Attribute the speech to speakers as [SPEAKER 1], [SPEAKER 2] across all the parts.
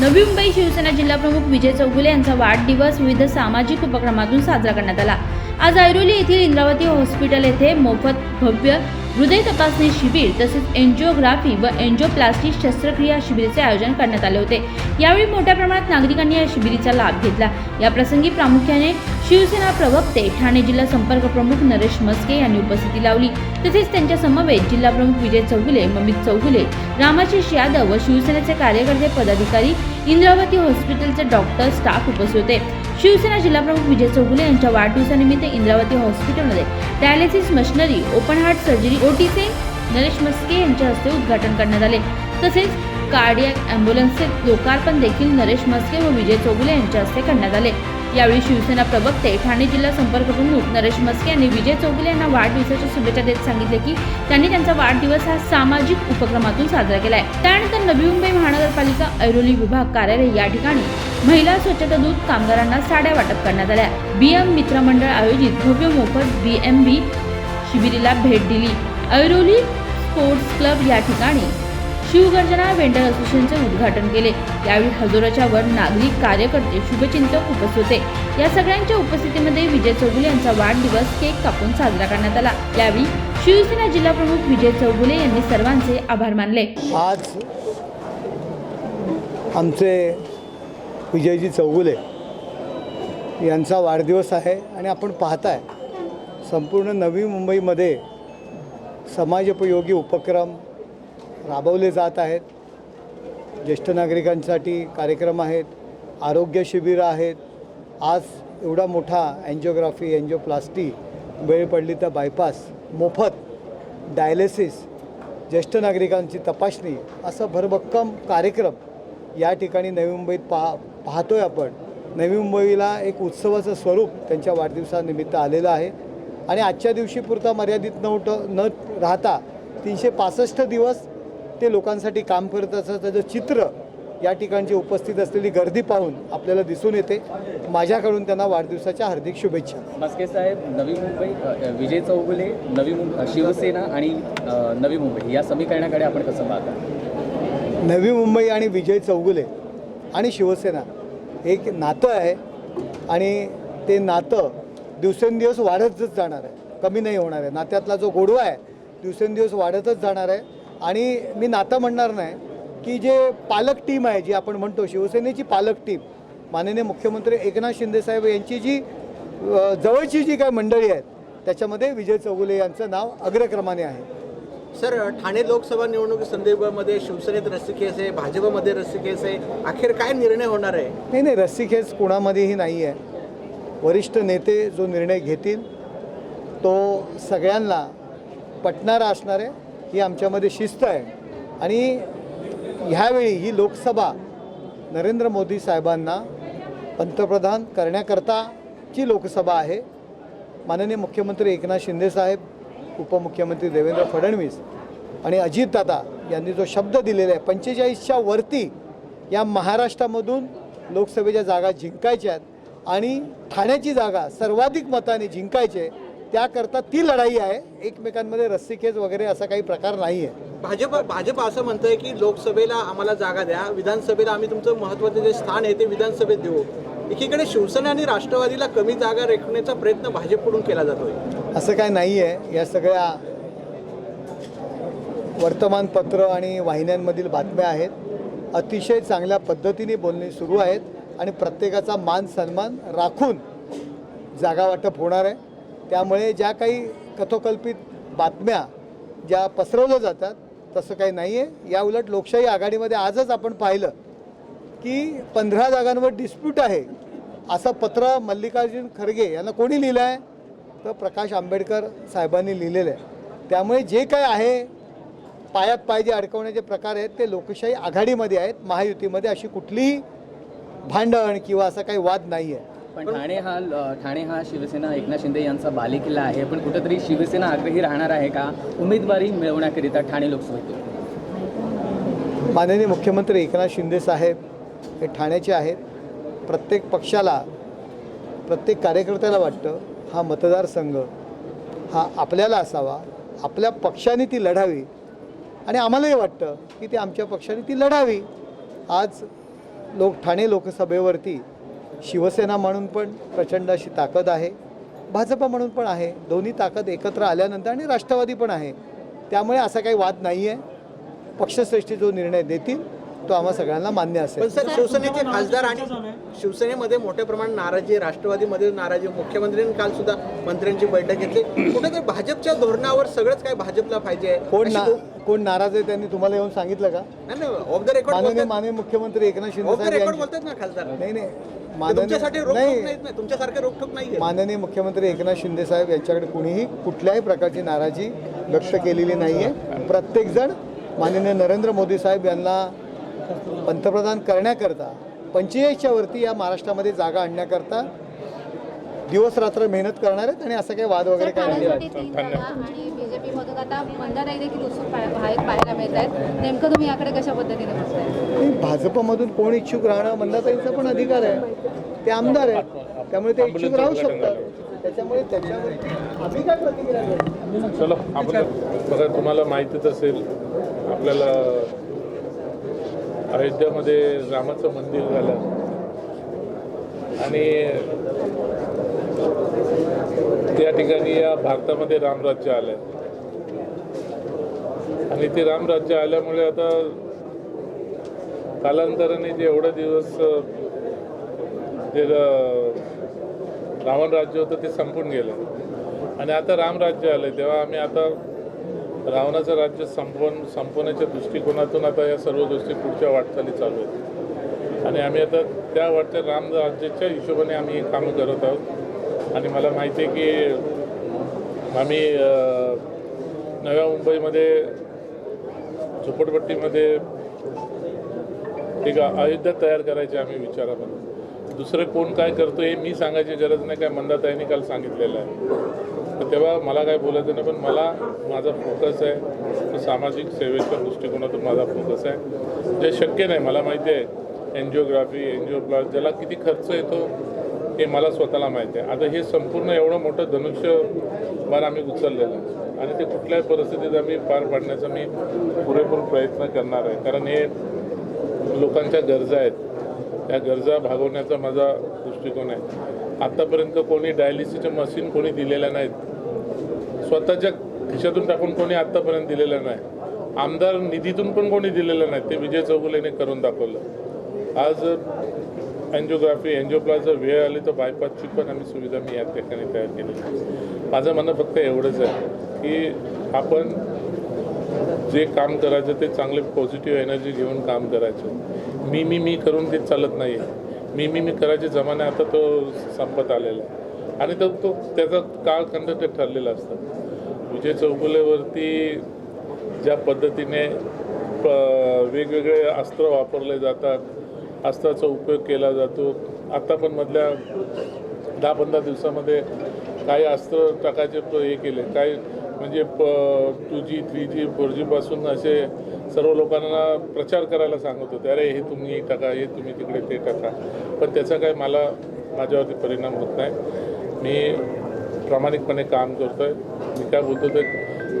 [SPEAKER 1] नवी मुंबई शिवसेना जिल्हाप्रमुख विजय चौगुले यांचा वाढदिवस विविध सामाजिक उपक्रमातून साजरा करण्यात आला. आज ऐरोली येथील इंद्रावती हॉस्पिटल येथे मोफत भव्य हृदय तपासणी शिबिर तसेच एन्जिओग्राफी व एन्जिओप्लास्टी शस्त्रक्रिया शिबिराचे आयोजन करण्यात आले होते. यावेळी मोठ्या प्रमाणात नागरिकांनी या शिबिरीचा लाभ घेतला. या प्रसंगी प्रामुख्याने शिवसेना प्रवक्ते ठाणे जिल्हा संपर्क प्रमुख नरेश मस्के यांनी उपस्थिती लावली. तसेच त्यांच्या समवेत जिल्हा प्रमुख विजय चौगुले ममित चौगुले रामाशिष यादव व शिवसेनेचे कार्यकर्ते पदाधिकारी इंद्रावती हॉस्पिटलचे डॉक्टर स्टाफ उपस्थित होते. शिवसेना जिल्हाप्रमुख विजय चौगुले यांच्या वाढदिवसानिमित्त इंद्रावती हॉस्पिटलमध्ये dialysis machinery open heart surgery ओटीचे Naresh Maske यांच्या हस्ते उद्घाटन करण्यात आले. तसेच कार्डियक अँब्युलन्सचे लोकार्पण देखील नरेश मस्के व विजय चौगुले यांच्या हस्ते करण्यात आले. यावेळी शिवसेना प्रवक्ते ठाणे जिल्हा संपर्क प्रमुख नरेश मस्के यांनी विजय चौगुले यांना वाढदिवसाच्या शुभेच्छा देत सांगितले की त्यांनी त्यांचा वाढदिवस हा सामाजिक उपक्रमातून साजरा केलाय. त्यानंतर नवी मुंबई महानगरपालिका ऐरोली विभाग कार्यालय या ठिकाणी महिला स्वच्छता दूत कामगारांना साड्या वाटप करण्यात आल्या. बीएम मित्रमंडळ आयोजित भव्य मोफत बीएमबी शिबिरीला भेट दिली. ऐरोली स्पोर्ट्स क्लब या ठिकाणी शिवगर्जना वेंडर असोसिएशनचे उद्घाटन केले. यावेळी हजोराच्या वर नागरिक कार्यकर्ते शुभचिंतक उपस्थित होते. या सगळ्यांच्या उपस्थितीमध्ये विजय चौगुले यांचा वाढदिवस केक कापून साजरा करण्यात आला. यावेळी शिवसेना जिल्हाप्रमुख विजय चौगुले यांनी सर्वांचे आभार मानले.
[SPEAKER 2] आज आमचे विजयजी चौगुले यांचा वाढदिवस आहे आणि आपण पाहताय संपूर्ण नवी मुंबईमध्ये समाजोपयोगी उपक्रम राबवले जात आहेत. ज्येष्ठ नागरिकांसाठी कार्यक्रम आहेत. आरोग्य शिबिरं आहेत. आज एवढा मोठा अँजिओग्राफी एन्जिओप्लास्टी वेळ पडली तर बायपास मोफत डायलिसिस ज्येष्ठ नागरिकांची तपासणी असं भरभक्कम कार्यक्रम या ठिकाणी नवी मुंबईत पा पाहतो आहे आपण. नवी मुंबईला एक उत्सवाचं स्वरूप त्यांच्या वाढदिवसानिमित्त आलेलं आहे. आणि आजच्या दिवशी पुरता मर्यादित नव्हतं न राहता तीनशे पासष्ट दिवस ते लोकांसाठी काम करत असं त्याचं चित्र या ठिकाणची उपस्थित असलेली गर्दी पाहून आपल्याला दिसून येते. माझ्याकडून त्यांना वाढदिवसाच्या हार्दिक शुभेच्छा.
[SPEAKER 3] मस्के साहेब नवी मुंबई विजय चौगुले नवी मुंबई शिवसेना आणि नवी मुंबई. या समीकरणाकडे आपण कसं पाहता?
[SPEAKER 2] नवी मुंबई आणि विजय चौगुले आणि शिवसेना एक नातं आहे आणि ते नातं दिवसेंदिवस वाढतच जाणार आहे. कमी नाही होणार आहे. नात्यातला जो गोडवा आहे दिवसेंदिवस वाढतच जाणार आहे. आणि मी नातं म्हणणार नाही की जे पालक टीम आहे जी आपण म्हणतो शिवसेनेची पालक टीम माननीय मुख्यमंत्री एकनाथ शिंदेसाहेब यांची जी जवळची जी काही मंडळी आहेत त्याच्यामध्ये विजय चौगुले यांचं नाव अग्रक्रमाने आहे.
[SPEAKER 4] सर ठाणे लोकसभा निवडणुकी संदर्भामध्ये शिवसेनेत रस्सीखेच आहे भाजपमध्ये रस्सीखेच आहे अखेर काय निर्णय होणार आहे?
[SPEAKER 2] नाही नाही रस्सीखेच कोणामध्येही नाही आहे. वरिष्ठ नेते जो निर्णय घेतील तो सगळ्यांना पटणारा असणार आहे. ही आमच्यामध्ये शिस्त आहे. आणि ह्यावेळी ही लोकसभा नरेंद्र मोदी साहेबांना पंतप्रधान करण्याकरताची लोकसभा आहे माननीय मुख्यमंत्री एकनाथ शिंदेसाहेब उपमुख्यमंत्री देवेंद्र फडणवीस आणि अजितदादा यांनी जो शब्द दिलेला आहे पंचेचाळीसच्या वरती या महाराष्ट्रामधून लोकसभेच्या जागा जिंकायच्या आहेत आणि ठाण्याची जागा सर्वाधिक मताने जिंकायचे त्याकरता ती लढाई आहे. एकमेकांमध्ये रस्सीखेच वगैरे असा काही प्रकार नाही आहे
[SPEAKER 4] भाजप भाजप असं म्हणतंय की लोकसभेला आम्हाला जागा द्या विधानसभेला आम्ही तुमचं महत्त्वाचं जे स्थान आहे ते विधानसभेत देऊ. एकीकडे शिवसेना आणि राष्ट्रवादीला कमी जागा रेखण्याचा प्रयत्न भाजपकडून केला जातोय.
[SPEAKER 2] असं काय नाही आहे या सगळ्या वर्तमानपत्र आणि वाहिन्यांमधील बातम्या आहेत. अतिशय चांगल्या पद्धतीने बोलणी सुरू आहेत आणि प्रत्येकाचा मान सन्मान राखून जागा वाटप होणार आहे. त्यामुळे ज्या काही कथोकल्पित बातम्या ज्या पसरवल्या जातात तसं काही नाही आहे या उलट लोकशाही आघाडीमध्ये आजच आपण पाहिलं की पंधरा जागांवर डिस्प्यूट आहे असं पत्र मल्लिकार्जुन खरगे यांना कोणी लिहिलं आहे तर प्रकाश आंबेडकर साहेबांनी लिहिलेलं आहे त्यामुळे जे काय आहे पायात पाय जे अडकवण्याचे प्रकार आहेत ते लोकशाही आघाडीमध्ये आहेत महायुतीमध्ये अशी कुठलीही भांडण किंवा असा काही वाद नाही आहे
[SPEAKER 3] पण ठाणे हा ठाणे हा शिवसेना एकनाथ शिंदे यांचा बालेकिल्ला आहे. पण कुठेतरी शिवसेना आग्रही राहणार आहे का? उमेदवारी मिळवण्याकरिता ठाणे लोकसभेतून
[SPEAKER 2] माननीय मुख्यमंत्री एकनाथ शिंदे साहेब हे ठाण्याचे आहेत. प्रत्येक पक्षाला प्रत्येक कार्यकर्त्याला वाटतं हा मतदारसंघ हा आपल्याला असावा. आपल्या पक्षाने ती लढावी. आणि आम्हालाही वाटतं की ती आमच्या पक्षाने ती लढावी. आज लोक ठाणे लोकसभेवरती शिवसेना म्हणून पण प्रचंड अशी ताकद आहे. भाजप म्हणून पण आहे. दोन्ही ताकद एकत्र आल्यानंतर आणि राष्ट्रवादी पण आहे. त्यामुळे असा काही वाद नाही आहे पक्षश्रेष्ठी जो निर्णय देतील तो आम्हा सगळ्यांना मान्य
[SPEAKER 4] पण
[SPEAKER 2] असेल
[SPEAKER 4] सर शिवसेनेचे खासदार आणि शिवसेनेमध्ये मोठ्या प्रमाणात नाराजी राष्ट्रवादीमध्ये नाराजी. मुख्यमंत्र्यांनी काल सुद्धा मंत्र्यांची बैठक घेतली. कुठेतरी भाजपच्या धोरणावर सगळंच काय भाजपला पाहिजे
[SPEAKER 2] कोण ना कोण नाराज आहे त्यांनी तुम्हाला येऊन सांगितलं का?
[SPEAKER 4] ऑफ द रेकॉर्ड
[SPEAKER 2] माननीय माननीय मुख्यमंत्री Eknath Shinde
[SPEAKER 4] off the record बोलतात ना खासदार.
[SPEAKER 2] नाही नाही.
[SPEAKER 4] तुमच्यासाठी तुमच्यासारखे रोखोक नाही
[SPEAKER 2] माननीय मुख्यमंत्री एकनाथ शिंदे साहेब यांच्याकडे कुणीही कुठल्याही प्रकारची नाराजी व्यक्त केलेली नाही आहे प्रत्येकजण माननीय नरेंद्र मोदी साहेब यांना पंतप्रधान करण्याकरता पंचेचाळीसच्या वरती या महाराष्ट्रामध्ये जागा आणण्याकरता दिवस रात्र मेहनत करणार आहेत आणि असं काही वाद वगैरे काय नाही.
[SPEAKER 5] ठाण्यासाठी तीन जागा आणि बीजेपी मधून आता मंदाताई देखील उत्सुक पाह- बाहेर पाहायला मिळत आहेत. नेमकं तुम्ही याकडे कशा पद्धतीने बघताय?
[SPEAKER 2] नाही, भाजपमधून कोण इच्छुक राहणं मंदाताईंचा पण अधिकार आहे. ते आमदार आहेत. त्यामुळे ते इच्छुक राहू शकतात. त्याच्यामुळे त्याच्यावरती आम्ही काय प्रतिक्रिया देऊ?
[SPEAKER 6] चलो आपण बघा तुम्हाला माहितीच असेल आपल्याला अयोध्यामध्ये रामाचं मंदिर झालं. आणि त्या ठिकाणी या भारतामध्ये रामराज्य आलं आणि ते रामराज्य आल्यामुळे आता कालांतराने जे एवढे दिवस जे रावण राज्य होतं ते संपून गेलं. आणि आता रामराज्य आलं तेव्हा आम्ही आता रावणाचं राज्य संपवून संपवण्याच्या दृष्टिकोनातून आता या सर्व गोष्टी पुढच्या वाटचाली चालू आहेत. आणि आम्ही आता त्या वाटच्या राम राज्याच्या हिशोबाने आम्ही कामं करत आहोत. आणि मला माहिती आहे की आम्ही नव्या मुंबईमध्ये झोपडपट्टीमध्ये एक अयोध्या तयार करायची आम्ही विचारामध्ये. दुसरं कोण काय करतो हे मी सांगायची गरज नाही काय मंदाताईने काल सांगितलेलं आहे. तर तेव्हा मला काय बोलायचं नाही पण मला माझा फोकस आहे. तो सामाजिक सेवेच्या दृष्टिकोनातून माझा फोकस आहे. जे शक्य नाही मला माहिती आहे एन्जिओग्राफी एन्जिओप्लास ज्याला किती खर्च येतो हे मला स्वतःला माहिती आहे. आता हे संपूर्ण एवढं मोठं धनुष्यबाण आम्ही उचललेलं आहे. आणि ते कुठल्याही परिस्थितीत आम्ही पार पाडण्याचा मी पुरेपूर प्रयत्न करणार आहे. कारण हे लोकांच्या गरजा आहेत. त्या गरजा भागवण्याचा माझा दृष्टिकोन आहे. आत्तापर्यंत कोणी डायलिसिसच्या मशीन कोणी दिलेल्या नाहीत. स्वतःच्या खिशातून टाकून कोणी आत्तापर्यंत दिलेलं नाही. आमदार निधीतून पण कोणी दिलेलं नाही. ते विजय चौगुलेने करून दाखवलं. आज एन्जिओग्राफी एन्जिओप्लाझ वेळ आली तर बायपासची पण आम्ही सुविधा मी या ठिकाणी तयार केली माझं म्हणणं फक्त एवढंच आहे की आपण जे काम करायचं ते चांगले पॉझिटिव्ह एनर्जी घेऊन काम करायचं. मी मी मी करून ते चालत नाही. आहे मी मी मी करायचे जमाने आता तो संपत आलेला आहे. आणि तो तो त्याचा काळखंड ते ठरलेला असतं. विजय चौगुलेवरती ज्या पद्धतीने प वेगवेगळे अस्त्र वापरले जातात अस्त्राचा उपयोग केला जातो. आत्ता पण मधल्या दहा पंधरा दिवसामध्ये काही अस्त्र टाकायचे हे केले. काही म्हणजे प two G three G four जीपासून असे सर्व लोकांना प्रचार करायला सांगत होते. अरे हे तुम्ही टाका हे तुम्ही तिकडे ते टाका. पण त्याचा काय मला माझ्यावरती परिणाम होत नाही. मी प्रामाणिकपणे काम करतो आहे मी काय बोलतो ते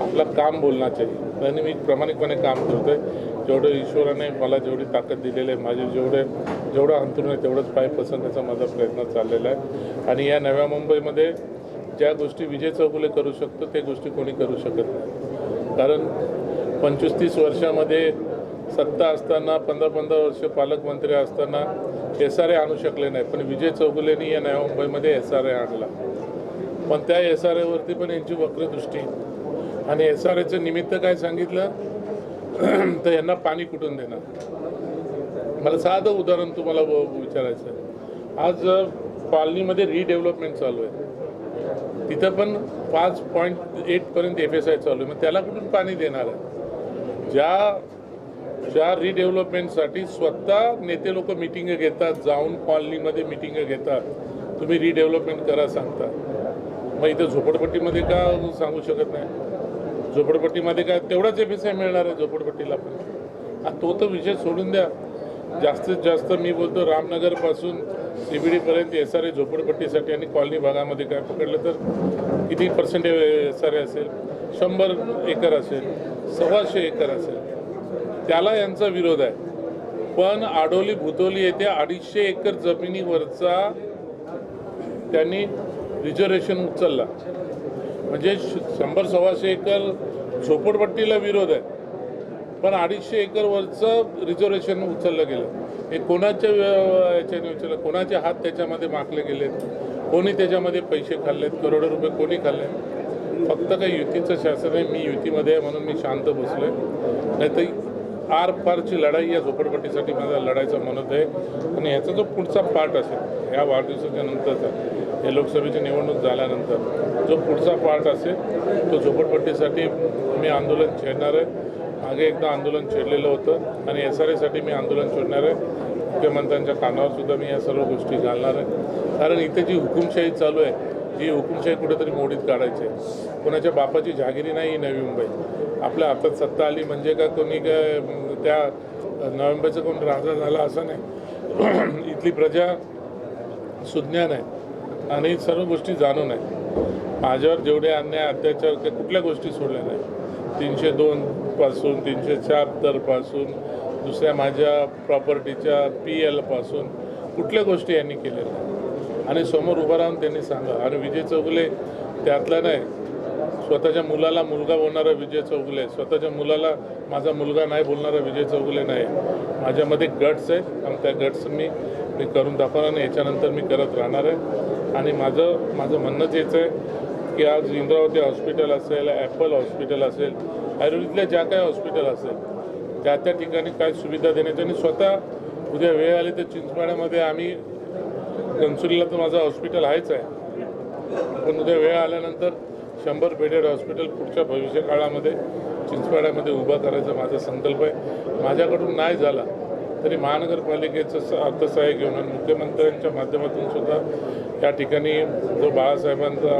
[SPEAKER 6] आपलं काम बोलण्याचे. आणि मी प्रामाणिकपणे काम करतो आहे जेवढं ईश्वराने मला जेवढी ताकद दिलेली आहे माझे जेवढे जेवढं अंतरून आहे तेवढंच पाय पसरण्याचा माझा प्रयत्न चाललेला आहे. आणि या नव्या मुंबईमध्ये ज्या गोष्टी विजय चौगुले करू शकतो त्या गोष्टी कोणी करू शकत नाही. कारण पंचवीस तीस वर्षामध्ये सत्ता असताना पंधरा पंधरा वर्ष पालकमंत्री असताना एस आर ए आणू शकले नाही. पण विजय चौगुलेनी या नव्या मुंबईमध्ये एस आर ए आणला. पण त्या एस आर एवरती पण यांची वक्रदृष्टी. आणि एस आर एचं निमित्त काय सांगितलं? तर यांना पाणी कुठून देणार? मला साधं उदाहरण तुम्हाला विचारायचं आज पालनीमध्ये कॉलनीमध्ये रिडेव्हलपमेंट चालू आहे. तिथं पण पाच पॉईंट एटपर्यंत एफ एस आय चालू आहे. मग त्याला कुठून पाणी देणार आहे? ज्या ज्या रिडेव्हलपमेंटसाठी स्वतः नेते लोक मिटिंग घेतात जाऊन कॉलनीमध्ये मिटिंग घेतात तुम्ही रिडेव्हलपमेंट करा सांगता मग इथं झोपडपट्टीमध्ये का सांगू शकत नाही? झोपडपट्टीमध्ये काय तेवढाच एफ एस आय मिळणार आहे झोपडपट्टीला पण. तो तर विषय सोडून द्या. जास्तीत जास्त मी बोलतो रामनगरपासून सी बी डीपर्यंत एस आर ए झोपडपट्टीसाठी आणि कॉलनी भागामध्ये काय पकडलं तर किती पर्सेंट एस आर ए असेल? शंभर एकर असेल सव्वाशे एकर असेल. त्याला यांचा विरोध आहे. पण आडोली भुतोली येथे अडीचशे एकर जमिनीवरचा त्यांनी रिझर्वेशन उचलला. म्हणजे श- शंभर सव्वाशे एकर झोपडपट्टीला विरोध आहे. पण अडीचशे एकरवरचं रिझर्वेशन उचललं गेलं. हे कोणाच्या याच्याने उचललं कोणाचे हात त्याच्यामध्ये माखले गेलेत? कोणी त्याच्यामध्ये पैसे खाल्लेत? करोडो रुपये कोणी खाल्ले फक्त काही युतीचं शासन आहे मी युतीमध्ये आहे म्हणून मी शांत बसलोय. नाही तर आर पारची लढाई या झोपडपट्टीसाठी माझा लढायचं म्हणत आहे. आणि ह्याचा जो पुढचा पार्ट असेल ह्या वाढदिवसाच्या नंतरचा हे लोकसभेची निवडणूक झाल्यानंतर जो पुढचा पार्ट असेल तो झोपडपट्टीसाठी मी आंदोलन छेडणार आहे. मागे एकदा आंदोलन छेडलेलं होतं आणि एस आर एसाठी मी आंदोलन छेडणार आहे. मुख्यमंत्र्यांच्या कानावर सुद्धा मी या सर्व गोष्टी घालणार आहे. कारण इथे जी हुकुमशाही चालू आहे जी हुकुमशाही कुठेतरी मोडीत काढायची आहे. कोणाच्या बापाची जहागिरी नाही ही नवी मुंबई आपल्या हातात सत्ता आली म्हणजे का कोणी काय त्या नवी कोण राजा झाला असं नाही. इथली प्रजा सुज्ञान आहे. आणि सर्व गोष्टी जाणून आहे. माझ्यावर जेवढे अन्याय अत्याचार ते कुठल्या गोष्टी सोडल्या नाही. तीनशे दोन पासून तीनशे पासून दुसऱ्या माझ्या प्रॉपर्टीच्या पी एलपासून कुठल्या गोष्टी यांनी केलेल्या आणि समोर उभं राहून त्यांनी सांगा. आणि विजय चौगुले त्यातला नाही. स्वतःच्या मुलाला मुलगा बोलणारा विजय चौगुले स्वतःच्या मुलाला माझा मुलगा नाही बोलणारा विजय चौगुले नाही. माझ्यामध्ये गट्स आहेत. आणि त्या गट्स मी मी करून दाखवणार आणि याच्यानंतर मी करत राहणार आहे. आणि माझं माझं म्हणणंच हेच आहे की आज इंद्रावती हॉस्पिटल असेल ॲपल हॉस्पिटल असेल आयुर्वेदीतल्या ज्या काही हॉस्पिटल असेल त्या त्या ठिकाणी काय सुविधा देण्याची आणि स्वतः उद्या वेळ आली तर चिंचपाड्यामध्ये आम्ही कन्सुलीला तर माझं हॉस्पिटल आहेच आहे. पण उद्या वेळ आल्यानंतर शंभर बेडेड हॉस्पिटल पुढच्या भविष्य काळामध्ये चिंचपाड्यामध्ये उभा करायचा माझा संकल्प आहे. माझ्याकडून नाही झाला तरी महानगरपालिकेचं अर्थसहाय्य घेऊन आणि मुख्यमंत्र्यांच्या माध्यमातून सुद्धा या ठिकाणी जो बाळासाहेबांचा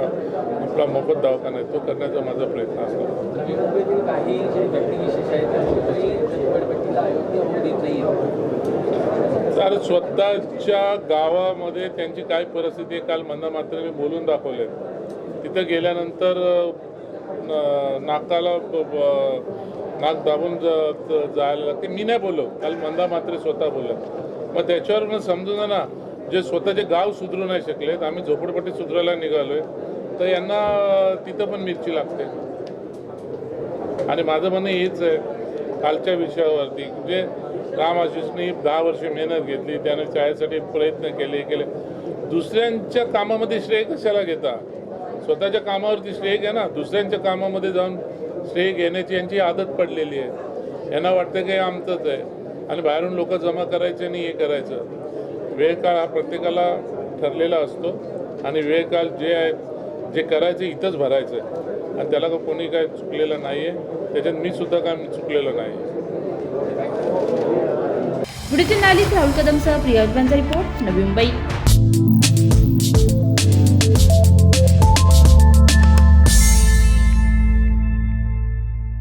[SPEAKER 6] आपला मोफत दवाखाना आहे तो करण्याचा माझा प्रयत्न असणार
[SPEAKER 3] नवी मुंबईतील काही जे व्यक्तिविशेष आहेत ते कुठेही झोपडपट्टीला अयोग्य होऊ देत नाही
[SPEAKER 6] तर स्वतःच्या गावामध्ये त्यांची काय परिस्थिती आहे काल मी बोलून दाखवले तिथं गेल्यानंतर नाकाला नाक दाबून जायला लागते मी नाही बोललो. काल मंदा मात्रे स्वतः बोलले मग त्याच्यावर पण समजून ना जे स्वतःचे गाव सुधरू नाही शकलेत आम्ही झोपडपट्टी सुधरायला निघालोय तर यांना तिथं पण मिरची लागते. आणि माझं म्हणणं हेच आहे कालच्या विषयावरती जे राम आशिषने दहा वर्ष मेहनत घेतली त्याने चायसाठी प्रयत्न केले केले. दुसऱ्यांच्या कामामध्ये श्रेय कशाला घेता? स्वतःच्या कामावरती श्रेय घ्या ना. दुसऱ्यांच्या कामामध्ये जाऊन श्रेय घेण्याची यांची आदत पडलेली आहे. यांना वाटतं की आमचंच आहे. आणि बाहेरून लोक जमा करायचे आणि हे करायचं. वेळ काळ हा प्रत्येकाला ठरलेला असतो. आणि वेळ काळ जे आहे जे करायचं इथंच भरायचं आहे. आणि त्याला का कोणी काय चुकलेलं नाही आहे त्याच्यात मी सुद्धा काय चुकलेलं नाही
[SPEAKER 1] व्हिडिओ जर्नालिस्ट राहुल कदमसह प्रिया रिपोर्ट नवी मुंबई.